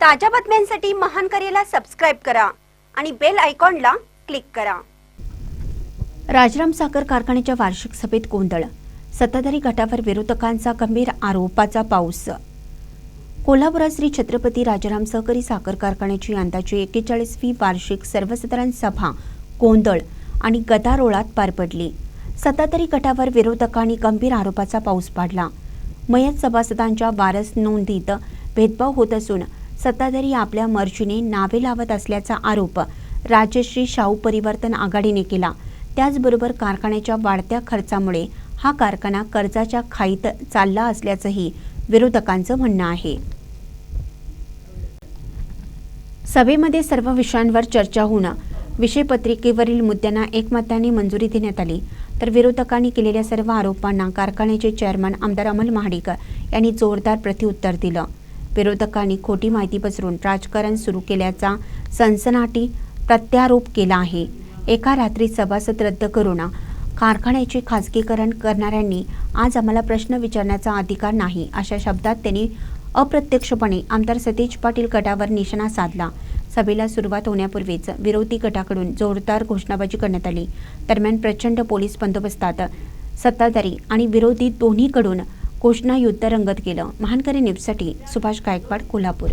ताज्या बातम्यांसाठी महान करेला सबस्क्राईब करा आणि बेल आयकॉनला क्लिक करा. राजराम साखर कारखान्याच्या वार्षिक सभेत गोंधळ. सत्ताधारी गटावर विरोधकांचा गंभीर आरोपाचा पाऊस. कोल्हापुरात श्री छत्रपती राजाराम सहकारी साखर कारखान्याची यंदाची एक्केचाळीसवी वार्षिक सर्वसाधारण सभा गोंधळ आणि गदारोळात पार पडली. सत्ताधारी गटावर विरोधकांनी गंभीर आरोपाचा पाऊस पाडला. मयत सभासदांच्या वारस नोंदीत भेदभाव होत असून सत्ताधारी आपल्या मर्जीने नावे लावत असल्याचा आरोप राजश्री शाहू परिवर्तन आघाडीने केला. त्याचबरोबर कारखान्याच्या वाढत्या खर्चामुळे हा कारखाना कर्जाच्या खाईत चालला असल्याचंही विरोधकांचं म्हणणं आहे. सभेमध्ये सर्व विषयांवर चर्चा होणं विषयपत्रिकेवरील मुद्द्यांना एकमताने मंजुरी देण्यात आली. तर विरोधकांनी केलेल्या सर्व आरोपांना कारखान्याचे चेअरमन आमदार अमल महाडिक यांनी जोरदार प्रत्युत्तर दिलं. विरोधकांनी खोटी माहिती पसरून राजकारण सुरू केल्याचा सनसनाटी प्रत्यारोप केला आहे. एका रात्री सभासद रद्द करून कारखान्याचे खासगीकरण करणाऱ्यांनी आज आम्हाला प्रश्न विचारण्याचा अधिकार नाही अशा शब्दात त्यांनी अप्रत्यक्षपणे आमदार सतीश पाटील गटावर निशाणा साधला. सभेला सुरुवात होण्यापूर्वीच विरोधी गटाकडून जोरदार घोषणाबाजी करण्यात आली. दरम्यान प्रचंड पोलीस बंदोबस्तात सत्ताधारी आणि विरोधी दोन्हीकडून घोषणा युद्ध रंगत गेलं. महानकरी न्यूजसाठी सुभाष गायकवाड कोल्हापूर